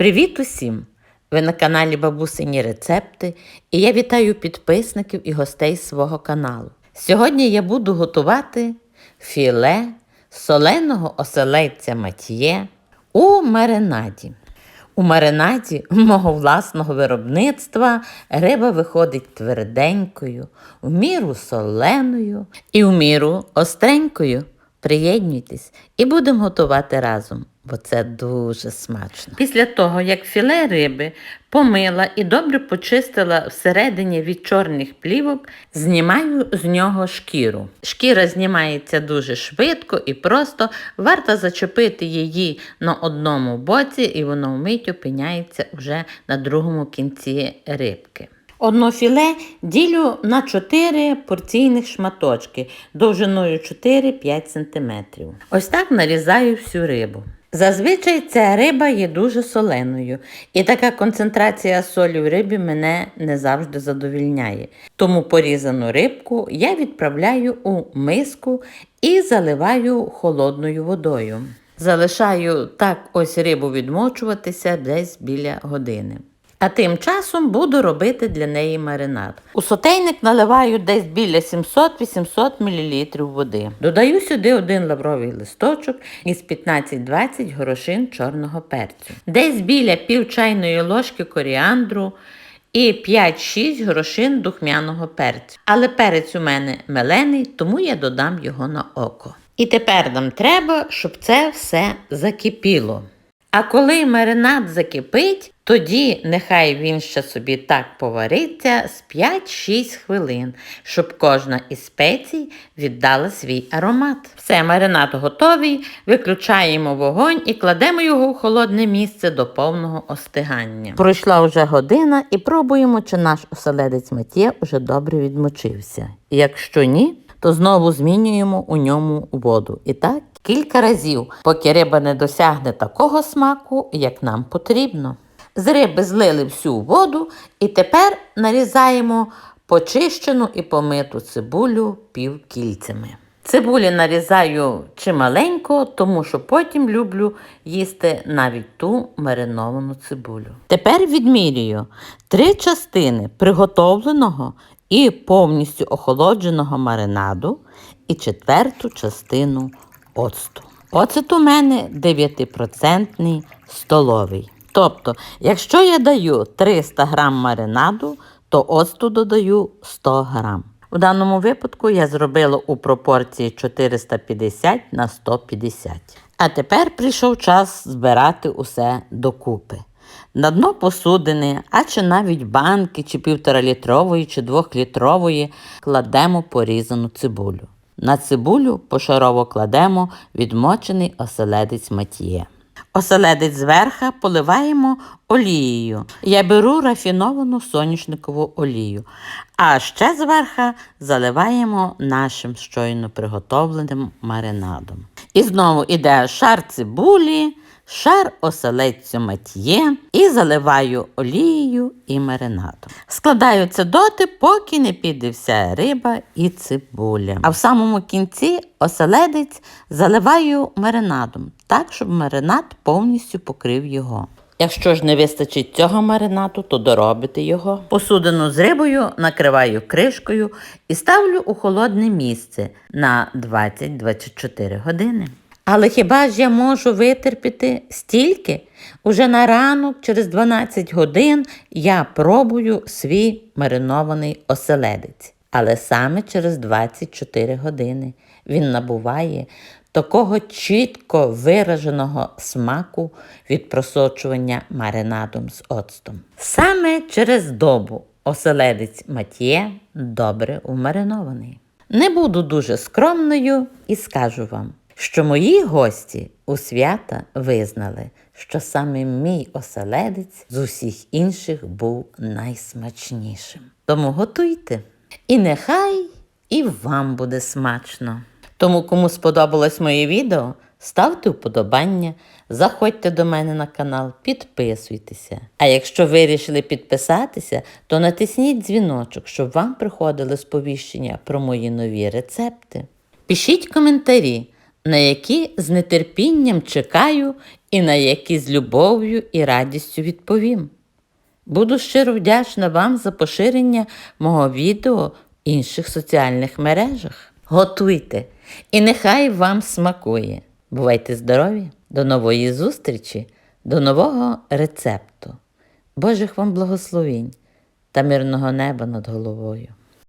Привіт усім! Ви на каналі Бабусині Рецепти і я вітаю підписників і гостей свого каналу. Сьогодні я буду готувати філе соленого оселедця матьє у маринаді. У маринаді мого власного виробництва риба виходить тверденькою, в міру соленою і в міру остренькою. Приєднуйтесь і будемо готувати разом, бо це дуже смачно. Після того, як філе риби помила і добре почистила всередині від чорних плівок, знімаю з нього шкіру. Шкіра знімається дуже швидко і просто варто зачепити її на одному боці, і воно вмить опиняється вже на другому кінці рибки. Одно філе ділю на 4 порційних шматочки довжиною 4-5 см. Ось так нарізаю всю рибу. Зазвичай ця риба є дуже соленою, і така концентрація солі в рибі мене не завжди задовільняє. Тому порізану рибку я відправляю у миску і заливаю холодною водою. Залишаю так ось рибу відмочуватися десь біля години. А тим часом буду робити для неї маринад. У сотейник наливаю десь біля 700-800 мл води. Додаю сюди один лавровий листочок із 15-20 горошин чорного перцю. Десь біля пів чайної ложки коріандру і 5-6 горошин духмяного перцю. Але перець у мене мелений, тому я додам його на око. І тепер нам треба, щоб це все закипіло. А коли маринад закипить, тоді нехай він ще собі так повариться з 5-6 хвилин, щоб кожна із спецій віддала свій аромат. Все, маринад готовий, виключаємо вогонь і кладемо його в холодне місце до повного остигання. Пройшла вже година і пробуємо, чи наш оселедець Матє вже добре відмочився. Якщо ні, то знову змінюємо у ньому воду. І так кілька разів, поки риба не досягне такого смаку, як нам потрібно. З риби злили всю воду і тепер нарізаємо почищену і помиту цибулю півкільцями. Цибулі нарізаю чималенько, тому що потім люблю їсти навіть ту мариновану цибулю. Тепер відмірюю три частини приготовленого і повністю охолодженого маринаду і четверту частину оцту. Оцет у мене 9% столовий. Тобто, якщо я даю 300 грам маринаду, то оцту додаю 100 грам. У даному випадку я зробила у пропорції 450 на 150. А тепер прийшов час збирати усе докупи. На дно посудини, а чи навіть банки, чи півторалітрової, чи двохлітрової кладемо порізану цибулю. На цибулю пошарово кладемо відмочений оселедець матіє. Оселедець зверха поливаємо олією. Я беру рафіновану соняшникову олію. А ще зверха заливаємо нашим щойно приготовленим маринадом. І знову іде шар цибулі, шар оселедцю матьє і заливаю олією і маринадом. Складаю це доти, поки не піде вся риба і цибуля. А в самому кінці оселедець заливаю маринадом, так, щоб маринад повністю покрив його. Якщо ж не вистачить цього маринату, то доробити його. Посудину з рибою накриваю кришкою і ставлю у холодне місце на 20-24 години. Але хіба ж я можу витерпіти стільки? Уже на ранок, через 12 годин, я пробую свій маринований оселедець. Але саме через 24 години він набуває такого чітко вираженого смаку від просочування маринадом з оцтом. Саме через добу оселедець матє добре умаринований. Не буду дуже скромною і скажу вам, що мої гості у свята визнали, що саме мій оселедець з усіх інших був найсмачнішим. Тому готуйте. І нехай і вам буде смачно. Тому, кому сподобалось моє відео, ставте вподобання, заходьте до мене на канал, підписуйтеся. А якщо вирішили підписатися, то натисніть дзвіночок, щоб вам приходили сповіщення про мої нові рецепти. Пишіть коментарі, на які з нетерпінням чекаю і на які з любов'ю і радістю відповім. Буду щиро вдячна вам за поширення мого відео в інших соціальних мережах. Готуйте і нехай вам смакує. Бувайте здорові! До нової зустрічі, до нового рецепту. Божих вам благословінь та мирного неба над головою.